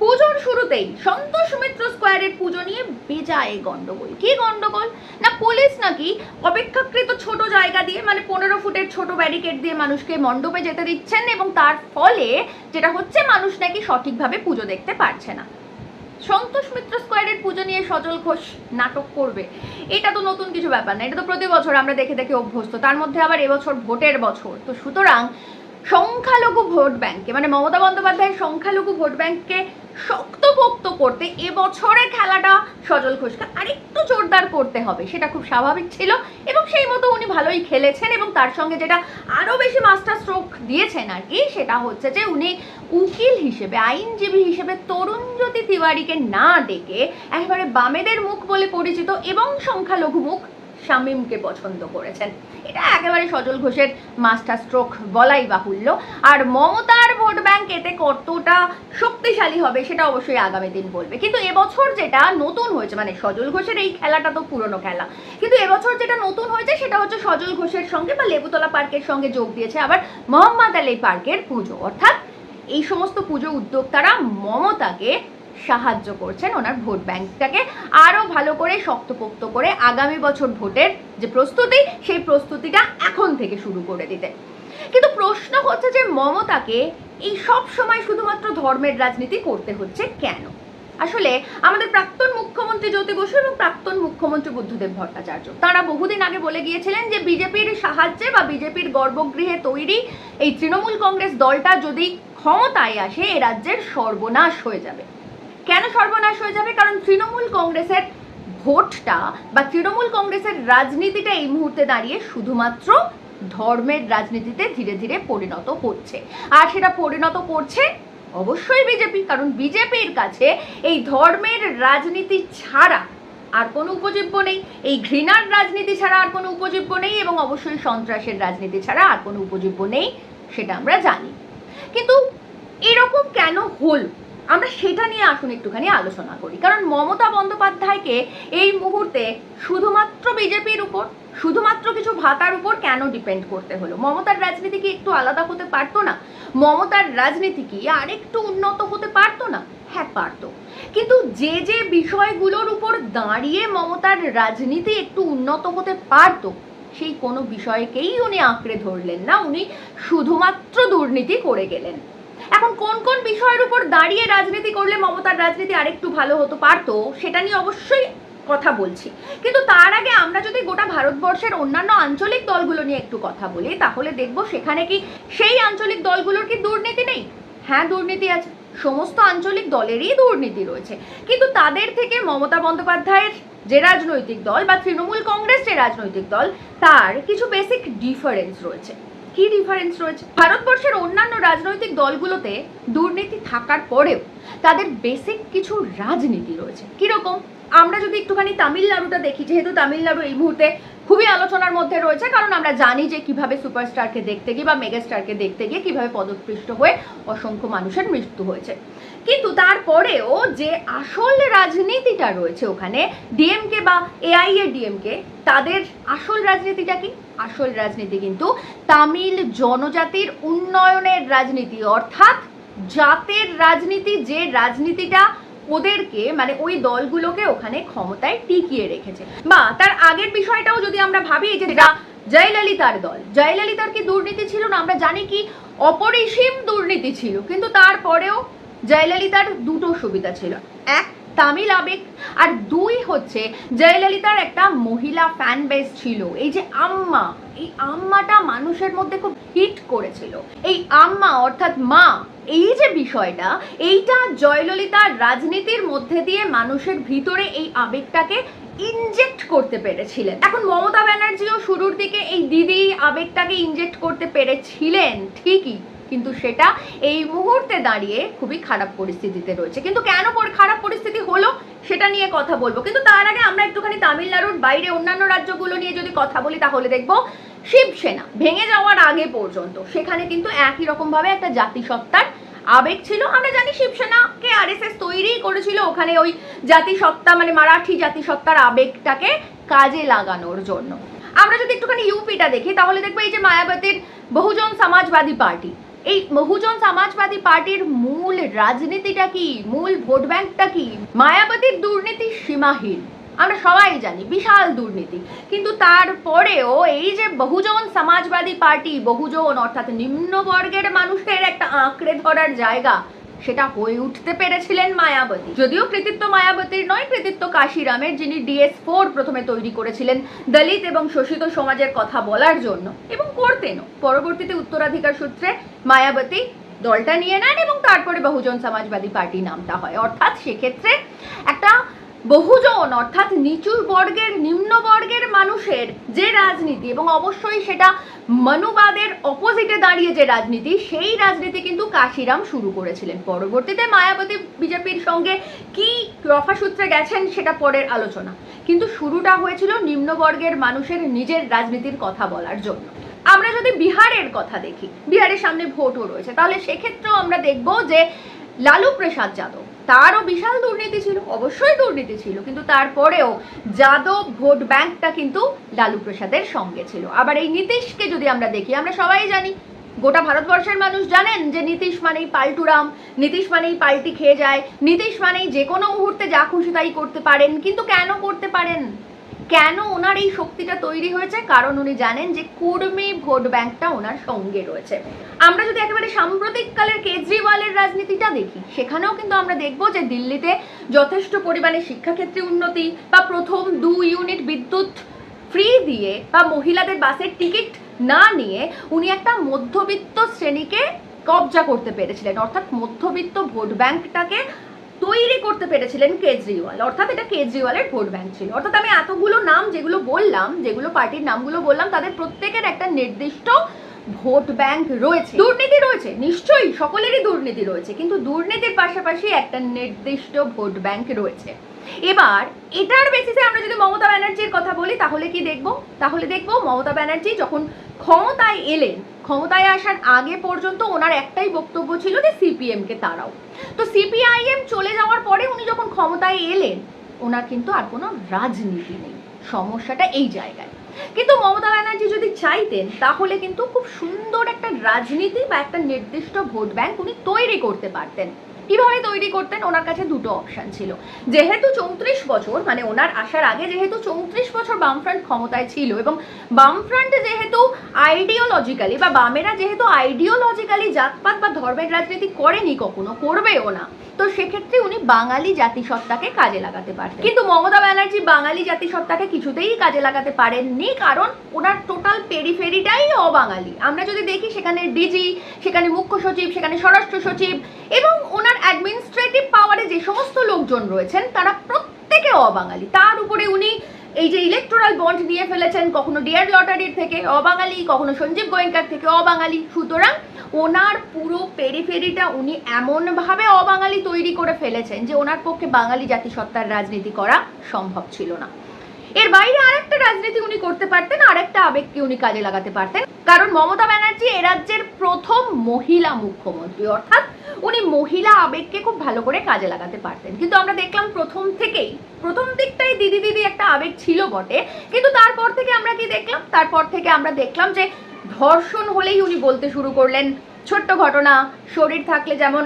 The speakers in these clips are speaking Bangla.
পুজোর শুরুতেই সন্তোষ মিত্র স্কোয়ারের পুজো নিয়ে বেজায় গন্ডগোল কি গন্ডগোল না পুলিশ নাকি অপেক্ষাকৃত ছোট জায়গা দিয়ে মানে পনেরো ফুটের ছোট ব্যারিকেড দিয়ে মানুষকে মণ্ডপে যেতে দিচ্ছেন এবং তার ফলে যেটা হচ্ছে মানুষ নাকি সঠিকভাবে পুজো দেখতে পারছে না। সন্তোষ মিত্র স্কোয়ারের পুজো নিয়ে সজল ঘোষ নাটক করবে। এটা তো নতুন কিছু ব্যাপার না, এটা তো প্রতি বছর আমরা দেখে দেখে অভ্যস্ত। তার মধ্যে আবার এবছর ভোটের বছর। তো সুতরাং সংখ্যালঘু ভোট ব্যাংকে মানে মমতা বন্দ্যোপাধ্যায়ের সংখ্যালঘু ভোট ব্যাংককে শক্তপোক্ত করতে এবছরের খেলাটা সজল ঘোষকে আরেকটু জোরদার করতে হবে, সেটা খুব স্বাভাবিক ছিল এবং সেই মতো উনি ভালোই খেলেছেন এবং তার সঙ্গে যেটা আরও বেশি মাস্টার স্ট্রোক দিয়েছেন আর কি, সেটা হচ্ছে যে উনি উকিল হিসেবে, আইনজীবী হিসেবে তরুণজ্যোতি তিওয়ারিকে না ডেকে একেবারে বামেদের মুখ বলে পরিচিত এবং সংখ্যালঘু মুখ শামীমকে পছন্দ করেছেন। এটা একেবারে সজল ঘোষের মাস্টার স্ট্রোক বলাই বাহুল্য। আর মমতার ভোট ব্যাংক এতে কতটা শক্তিশালী হবে সেটা অবশ্যই আগামী দিন বলবে। কিন্তু এবছর যেটা নতুন হয়েছে মানে সজল ঘোষের এই খেলাটা তো পুরনো খেলা। কিন্তু এবছর যেটা নতুন হয়েছে সেটা হচ্ছে সজল ঘোষের সঙ্গে বা লেবুতলা পার্কের সঙ্গে যোগ দিয়েছে আবার মোহাম্মদ আলী পার্কের পুজো। অর্থাৎ এই সমস্ত পুজো উদ্যোক্তারা মমতাকে সাহায্য করছেন ওনার ভোট ব্যাংকটাকে আরও ভালো করে শক্তপোক্ত করে আগামী বছর ভোটের যে প্রস্তুতি, সেই প্রস্তুতিটা এখন থেকে শুরু করে দিতে। কিন্তু প্রশ্ন হচ্ছে যে মমতাকে এই সব সময় শুধুমাত্র ধর্মের রাজনীতি করতে হচ্ছে কেন? আসলে আমাদের প্রাক্তন মুখ্যমন্ত্রী জ্যোতি বসু এবং প্রাক্তন মুখ্যমন্ত্রী বুদ্ধদেব ভট্টাচার্য, তারা বহুদিন আগে বলে গিয়েছিলেন যে বিজেপির সাহায্যে বা বিজেপির গর্ভগৃহে তৈরি এই তৃণমূল কংগ্রেস দলটা যদি ক্ষমতায় আসে, এ রাজ্যের সর্বনাশ হয়ে যাবে। কেন সর্বনাশ হয়ে যাবে? কারণ তৃণমূল কংগ্রেসের ভোটটা বা তৃণমূল কংগ্রেসের রাজনীতিটা এই মুহূর্তে দাঁড়িয়ে শুধুমাত্র ধর্মের রাজনীতিতে ধীরে ধীরে পরিণত হচ্ছে। আর সেটা পরিণত করছে অবশ্যই বিজেপি, কারণ বিজেপির কাছে এই ধর্মের রাজনীতি ছাড়া আর কোনো উপজীব্য নেই। এই ঘৃণার রাজনীতি ছাড়া আর কোনো উপজীব্য নেই এবং অবশ্যই সন্ত্রাসের রাজনীতি ছাড়া আর কোনো উপজীব্য নেই, সেটা আমরা জানি। কিন্তু এরকম কেন হলো? আমরা সেটা নিয়ে আসুন একটুখানি আলোচনা করি। কারণ মমতা বন্দ্যোপাধ্যায়কে এই মুহূর্তে শুধুমাত্র বিজেপির উপর, শুধুমাত্র কিছু ভাতার উপর কেন ডিপেন্ড করতে হলো? মমতার রাজনীতি কি একটু আলাদা হতে পারতো না? মমতার রাজনীতি কি আরেকটু উন্নত হতে পারতো না? হ্যাঁ পারতো। কিন্তু যে যে বিষয়গুলোর উপর দাঁড়িয়ে মমতার রাজনীতি একটু উন্নত হতে পারতো, সেই কোনো বিষয়কেই উনি আঁকড়ে ধরলেন না। উনি শুধুমাত্র দুর্নীতি করে গেলেন। এখন কোন কোন বিষয়ের উপর দাঁড়িয়ে রাজনীতি করলে মমতার রাজনীতি আরেকটু ভালো হতে, পারতো, সেটা নিয়ে অবশ্যই কথা বলছি। কিন্তু তার আগে আমরা যদি গোটা ভারতবর্ষের অন্যান্য আঞ্চলিক দলগুলো নিয়ে একটু কথা বলি, তাহলে দেখব সেখানে কি সেই আঞ্চলিক দলগুলোর কি দুর্নীতি নেই? হ্যাঁ দুর্নীতি আছে। সমস্ত আঞ্চলিক দলেরই দুর্নীতি রয়েছে। কিন্তু তাদের থেকে মমতা বন্দ্যোপাধ্যায়ের যে রাজনৈতিক দল বা তৃণমূল কংগ্রেস যে রাজনৈতিক দল, তার কিছু বেসিক ডিফারেন্স রয়েছে। কি ডিফারেন্স রয়েছে? ভারতবর্ষের অন্যান্য রাজনৈতিক দলগুলোতে দুর্নীতি থাকার পরেও তাদের বেসিক কিছু রাজনীতি রয়েছে। কীরকম? আমরা যদি একটুখানি তামিলনাড়ুটা দেখি, যেহেতু তামিলনাড়ু এই মুহূর্তে খুবই আলোচনার মধ্যে রয়েছে, কারণ আমরা জানি যে কীভাবে সুপারস্টারকে দেখতে গিয়ে বা মেগাস্টারকে দেখতে গিয়ে কীভাবে পদপৃষ্ট হয়ে অসংখ্য মানুষের মৃত্যু হয়েছে। কিন্তু তারপরেও যে আসল রাজনীতিটা রয়েছে ওখানে ডিএমকে বা এআইএ ডিএমকে তাদের আসল রাজনীতিটা কি? আসল রাজনীতি কিন্তু তামিল জনজাতির উন্নয়নের রাজনীতি। অর্থাৎ জাতের রাজনীতি, যে রাজনীতিটা ওদেরকে মানে ওই দলগুলোকে ওখানে ক্ষমতায় টিকিয়ে রেখেছে। বা তার আগের বিষয়টাও যদি আমরা ভাবি যে জয়ললিতার দল। জয়ললিতার কি দুর্নীতি ছিল না? আমরা জানি কি অপরিসীম দুর্নীতি ছিল, কিন্তু তারপরেও জয়ললিতার দুটো সুবিধা ছিল। এক তামিল আবেগ, আর দুই হচ্ছে জয়ললিতার একটা মহিলা ফ্যান বেস ছিল। এই যে আম্মা, এই আম্মাটা মানুষের মধ্যে খুব হিট করেছিল। এই আম্মা অর্থাৎ মা, এই যে বিষয়টা, এইটা জয়ললিতার রাজনীতির মধ্যে দিয়ে মানুষের ভিতরে এই আবেগটাকে ইনজেক্ট করতে পেরেছিলেন। এখন মমতা ব্যানার্জিও শুরুর দিকে এই দিদি আবেগটাকে ইনজেক্ট করতে পেরেছিলেন, ঠিকই। কিন্তু সেটা এই মুহূর্তে দাঁড়িয়ে খুবই খারাপ পরিস্থিতিতে রয়েছে। কিন্তু কেন খারাপ পরিস্থিতি হলো সেটা নিয়ে কথা বলব। কিন্তু তার আগে আমরা একটুখানি তামিলনাড়ুর বাইরে অন্যান্য রাজ্যগুলো নিয়ে যদি কথা বলি, তাহলে দেখব শিবসেনা ভেঙে যাওয়ার আগে পর্যন্ত সেখানে কিন্তু একই রকমভাবে একটা জাতিসত্তার আবেগ ছিল। আমরা জানি শিবসেনাকে আর এস এস তৈরি করেছিল। ওখানে ওই জাতিসত্তা মানে মারাঠি জাতিসত্তার আবেগটাকে কাজে লাগানোর জন্য। আমরা যদি একটুখানি ইউপিটা দেখি, তাহলে দেখব এই যে মায়াবতীর বহুজন সমাজবাদী পার্টি এই বহুজন সমাজবাদী পার্টির মূল রাজনীতিটা কি? মূল ভোট ব্যাংকটা কি? মায়াবতীর দুর্নীতি সীমাহীন। আমরা সবাই জানি, বিশাল দুর্নীতি। কিন্তু তারপরেও এই যে বহুজন সমাজবাদী পার্টি, বহুজন অর্থাৎ নিম্নবর্গের মানুষের একটা আঁকড়ে ধরার জায়গা সেটা হয়ে উঠতে পেরেছিলেন মায়াবতী। যদিও কৃতিত্ব মায়াবতীর নয়, কৃতিত্ব কাশিরামের, যিনি ডিএস ফোর প্রথমে তৈরি করেছিলেন দলিত এবং শোষিত সমাজের কথা বলার জন্য এবং করতেনও। পরবর্তীতে উত্তরাধিকার সূত্রে মায়াবতী দলটা নিয়ে নেন এবং তারপরে বহুজন সমাজবাদী পার্টি নামটা হয়। অর্থাৎ সেক্ষেত্রে একটা বহুজন, অর্থাৎ নিচু বর্গের, নিম্ন বর্গের মানুষের যে রাজনীতি এবং অবশ্যই সেটা মনুবাদের অপোজিটে দাঁড়িয়ে যে রাজনীতি, সেই রাজনীতি কিন্তু কাশিরাম শুরু করেছিলেন। পরবর্তীতে মায়াবতী বিজেপির সঙ্গে কি রফাসূত্রে গেছেন সেটা পরের আলোচনা। কিন্তু শুরুটা হয়েছিল নিম্নবর্গের মানুষের নিজের রাজনীতির কথা বলার জন্য। আমরা যদি বিহারের কথা দেখি, বিহারের সামনে ভোটও রয়েছে, তাহলে সেক্ষেত্রেও আমরা দেখব যে লালু প্রসাদ যাদব তারও বিশাল দুর্নীতি ছিল, অবশ্যই দুর্নীতি ছিল, কিন্তু তারপরেও যাদব ভোট ব্যাংকটা কিন্তু লালু প্রসাদের সঙ্গে ছিল। আবার এই নীতিশকে যদি আমরা দেখি, আমরা সবাই জানি, গোটা ভারতবর্ষের মানুষ জানেন যে নীতিশ মানেই পাল্টুরাম, নীতিশ মানেই পাল্টি খেয়ে যায়, নীতিশ মানেই যে কোনো মুহূর্তে যা খুশি তাই করতে পারেন, কিন্তু কেন করতে পারেন? কেন ওনার এই শক্তিটা তৈরি হয়েছে? কারণ উনি জানেন যে কুর্মী ভোট ব্যাংকটা ওনার সঙ্গে রয়েছে। আমরা যদি একেবারে সাম্প্রতিককালের কেজরিওয়ালের রাজনীতিটা দেখি, সেখানেও কিন্তু আমরা দেখব যে দিল্লিতে যথেষ্ট পরিমাণে শিক্ষাক্ষেত্রে উন্নতি বা প্রথম দু ইউনিট বিদ্যুৎ ফ্রি দিয়ে বা মহিলাদের বাসের টিকিট না নিয়ে উনি একটা মধ্যবিত্ত শ্রেণীকে কবজা করতে পেরেছিলেন। অর্থাৎ মধ্যবিত্ত ভোট ব্যাংকটাকে তৈরি করতে পেরেছিলেন কেজরিওয়াল। অর্থাৎ এটা কেজরিওয়ালের ভোট ব্যাংক ছিল। অর্থাৎ আমি এতগুলো নাম যেগুলো বললাম, যেগুলো পার্টির নামগুলো বললাম, তাদের প্রত্যেকের একটা নির্দিষ্ট ভোট ব্যাংক রয়েছে। দুর্নীতি রয়েছে, নিশ্চয়ই সকলেরই দুর্নীতি রয়েছে, কিন্তু দুর্নীতির পাশাপাশি একটা নির্দিষ্ট ভোট ব্যাংক রয়েছে। এবার, এটার বেসিসে আমরা যদি মমতা ব্যানার্জির কথা বলি, তাহলে কি দেখব? তাহলে দেখব মমতা ব্যানার্জি যখন ক্ষমতায় এলেন ক্ষমতায় আসার আগে পর্যন্ত ওনার একটাই বক্তব্য ছিল যে সিপিএম কে তাড়াও। তো সিপিআইএম চলে যাওয়ার পরে উনি যখন ক্ষমতায় এলেন, ওনার কিন্তু আর কোনো রাজনীতি নেই। সমস্যাটা এই জায়গায়। কিন্তু মমতা ব্যানার্জি যদি চাইতেন, তাহলে কিন্তু খুব সুন্দর একটা রাজনীতি বা একটা নির্দিষ্ট ভোট ব্যাংক উনি তৈরি করতে পারতেন। কীভাবে তৈরি করতেন? ওনার কাছে দুটো অপশন ছিল। যেহেতু চৌত্রিশ বছর মানে ওনার আসার আগে যেহেতু চৌত্রিশ বছর বামফ্রন্ট ক্ষমতায় ছিল এবং বামফ্রন্ট যেহেতু আইডিওলজিক্যালি বা বামেরা যেহেতু আইডিওলজিক্যালি জাতপাত বা ধর্মের রাজনীতি করেনি কখনো, করবেও না। তো সেক্ষেত্রে উনি বাঙালি জাতিসত্তাকে কাজে লাগাতে পারতেন। কিন্তু মমতা ব্যানার্জি বাঙালি জাতিসত্তাকে কিছুতেই কাজে লাগাতে পারেননি কারণ ওনার টোটাল পেরিফেরিটাই অবাঙালি। আমরা যদি দেখি সেখানে ডিজি, সেখানে মুখ্য সচিব, সেখানে স্বরাষ্ট্র সচিব এবং ওনার অ্যাডমিনিস্ট্রেটিভ পাওয়ারে যে সমস্ত লোকজন রয়েছেন, তারা প্রত্যেকে অবাঙালি। তার উপরে উনি এই যে ইলেকটোরাল বন্ড নিয়ে ফেলেছেন, কখনো ডিয়ার লটারির থেকে অবাঙালি, কখনো সঞ্জীব গোয়েঙ্কার থেকে অবাঙালি। সুতরাং ওনার পুরো পেরিফেরিটা উনি এমনভাবে অবাঙালি তৈরি করে ফেলেছেন যে ওনার পক্ষে বাঙালি জাতিসত্তার রাজনীতি করা সম্ভব ছিল না। এর বাইরে আরেকটা রাজনীতি উনি করতে পারতেন, আরেকটা আবেগকে উনি কাজে লাগাতে পারতেন। কারণ মমতা ব্যানার্জি এ রাজ্যের প্রথম মহিলা মুখ্যমন্ত্রী। অর্থাৎ উনি মহিলা আবেগকে খুব ভালো করে কাজে লাগাতে পারতেন। কিন্তু আমরা দেখলাম প্রথম থেকেই, প্রথম দিকটাই দিদি দিদি একটা আবেগ ছিল বটে। কিন্তু তারপর থেকে আমরা কি দেখলাম? তারপর থেকে আমরা দেখলাম যে ধর্ষণ হলেই উনি বলতে শুরু করলেন, ছোট্ট ঘটনা, শরীর থাকলে যেমন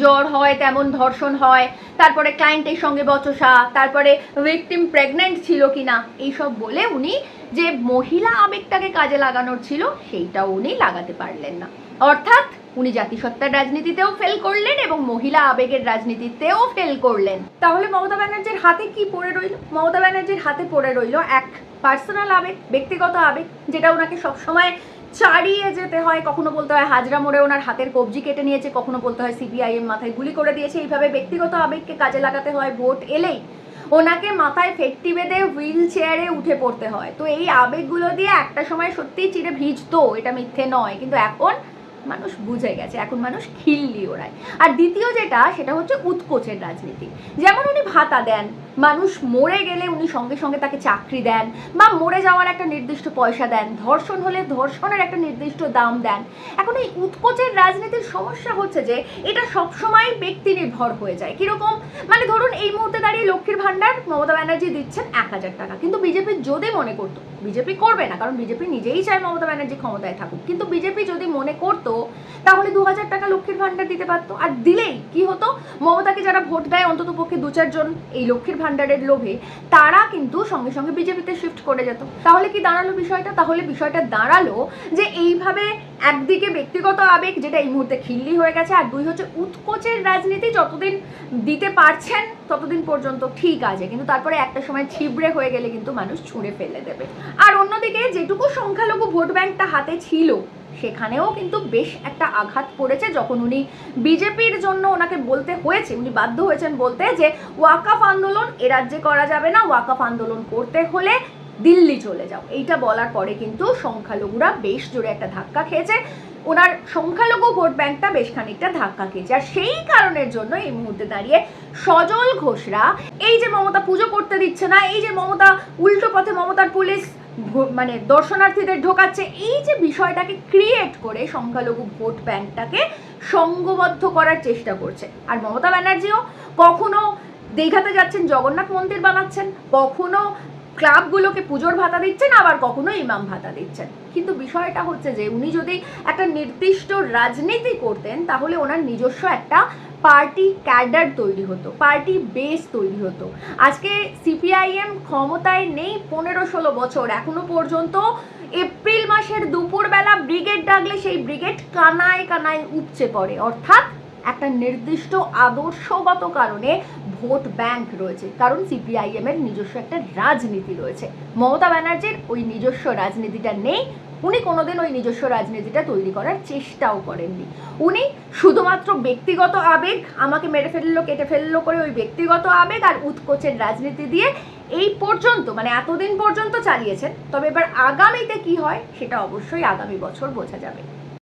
জ্বর হয়, তেমন ধর্ষণ হয়, তারপরে ক্লায়েন্টের সঙ্গে বচসা, তারপরে ভিকটিম প্রেগনেন্ট ছিল কিনা, এইসব বলে উনি যে মহিলা আবেগটাকে কাজে লাগানোর ছিল সেইটাও উনি লাগাতে পারলেন না। অর্থাৎ উনি জাতিসত্তার রাজনীতিতেও ফেল করলেন এবং মহিলা আবেগের রাজনীতিতেও ফেল করলেন। তাহলে মমতা ব্যানার্জির হাতে কি পড়ে রইল? মমতা ব্যানার্জির হাতে পড়ে রইল এক পার্সোনাল আবেগ, ব্যক্তিগত আবেগ, যেটা ওনাকে সবসময় চালিয়ে যেতে হয়, কখনো বলতে হয় হাজরা মোড়ে ওনার হাতের কবজি কেটে নিয়েছে, কখনো বলতে হয় সিপিআইএম মাথায় গুলি করে দিয়েছে। এইভাবে ব্যক্তিগত আবেগকে কাজে লাগাতে হয়, ভোট এলেই ওনাকে মাথায় ফেটটি বেঁধে হুইল চেয়ারে উঠে পড়তে হয়। তো এই আবেগগুলো দিয়ে একটা সময় সত্যিই চিরে ভিজতো, এটা মিথ্যে নয়। কিন্তু এখন মানুষ বুঝে গেছে, এখন মানুষ খিল্লি ওড়ায় আর দ্বিতীয় যেটা, সেটা হচ্ছে উৎকোচের রাজনীতি। যেমন উনি ভাতা দেন মানুষ মরে গেলে উনি সঙ্গে সঙ্গে তাকে চাকরি দেন বা মরে যাওয়ার একটা নির্দিষ্ট পয়সা দেন, ধর্ষণ হলে ধর্ষণের একটা নির্দিষ্ট দাম দেন। এখন এই উৎকোচের রাজনীতির সমস্যা হচ্ছে যে, এটা সবসময় ব্যক্তি নির্ভর হয়ে যায়। কীরকম? মানে ধরুন এই মুহূর্তে দাঁড়িয়ে লক্ষ্মীর ভাণ্ডার মমতা ব্যানার্জি দিচ্ছেন এক হাজার টাকা। কিন্তু বিজেপি যদি মনে করতো, বিজেপি করবে না, কারণ বিজেপি নিজেই চায় মমতা ব্যানার্জি ক্ষমতায় থাকুক। কিন্তু বিজেপি যদি মনে করতো তাহলে দু হাজার টাকা লক্ষ্মীর ভান্ডার দিতে পারতো। আর দিলেই কি হতো? মমতাকে যারা ভোট দেয় অন্তত পক্ষে দু চারজন এই লক্ষ্মীর ভান্ডারের লোভে, তারা কিন্তু সঙ্গে সঙ্গে বিজেপিতে শিফট করে যেত। তাহলে কি দাঁড়াল বিষয়টা? তাহলে বিষয়টা দাঁড়াল যে এইভাবে একদিকে ব্যক্তিগত আবেগ, যেটা এই মুহূর্তে খিল্লি হয়ে গেছে, আর দুই হচ্ছে উৎকোচের রাজনীতি যতদিন দিতে পারছেন, ততদিন পর্যন্ত ঠিক আছে। কিন্তু তারপরে একটা সময় ছিবড়ে হয়ে গেলে কিন্তু মানুষ ছুঁড়ে ফেলে দেবে। আর অন্যদিকে যেটুকু সংখ্যালঘু ভোট ব্যাংকটা হাতে ছিল সেখানেও কিন্তু বেশ একটা আঘাত পড়েছে যখন উনি বিজেপির জন্য ওনাকে বলতে হয়েছে, উনি বাধ্য হয়েছেন বলতে যে ওয়াকাফ আন্দোলন এ রাজ্যে করা যাবে না, ওয়াকাফ আন্দোলন করতে হলে দিল্লি চলে যাও। এইটা বলার পরে কিন্তু সংখ্যালঘুরা বেশ জোরে একটা ধাক্কা খেয়েছে। ওনার সংখ্যালঘু ভোট ব্যাংকটা বেশ খানিকটা ধাক্কা খেয়েছে। আর সেই কারণের জন্য এই মুহূর্তে দাঁড়িয়ে সজল ঘোষরা, এই যে মমতা পুজো করতে দিচ্ছে না, এই যে মমতা উল্টো পথে মমতার পুলিশ মানে দর্শনার্থীদের ঢোকাচ্ছে। এই যে বিষয়টাকে ক্রিয়েট করে সংখ্যালঘু ভোট ব্যাংকটাকে সঙ্গবদ্ধ করার চেষ্টা করছে। আর মমতা ব্যানার্জিও কখনো দীঘাতে যাচ্ছেন, জগন্নাথ মন্দির বানাচ্ছেন, কখনো ক্লাবগুলোকে পুজোর ভাতা দিচ্ছেন, আবার কখনো ইমাম ভাতা দিচ্ছেন। কিন্তু বিষয়টা হচ্ছে যে, উনি যদি একটা নির্দিষ্ট রাজনীতি করতেন, তাহলে ওনার নিজস্ব একটা পার্টি ক্যাডার তৈরি হতো, পার্টি বেস তৈরি হতো। আজকে সিপিআইএম ক্ষমতায় নেই পনেরো ষোলো বছর। এখনও পর্যন্ত এপ্রিল মাসের দুপুরবেলা ব্রিগেড ডাকলে সেই ব্রিগেড কানায় কানায় উপচে পড়ে। অর্থাৎ একটা নির্দিষ্ট আদর্শগত কারণে ভোট ব্যাংক রয়েছে। কারণ সিপিআইএম এর নিজস্ব একটা রাজনীতি রয়েছে। মমতা ব্যানার্জির ওই নিজস্ব রাজনীতিটা নেই। উনি কোনোদিন ওই নিজস্ব রাজনীতিটা তৈরি করার চেষ্টাও করেননি। উনি শুধুমাত্র ব্যক্তিগত আবেগ, আমাকে মেরে ফেলল, কেটে ফেলল করে ওই ব্যক্তিগত আবেগ আর উৎকোচের রাজনীতি দিয়ে এই পর্যন্ত মানে এতদিন পর্যন্ত চালিয়েছেন। তবে এবার আগামীতে কি হয়, সেটা অবশ্যই আগামী বছর বোঝা যাবে।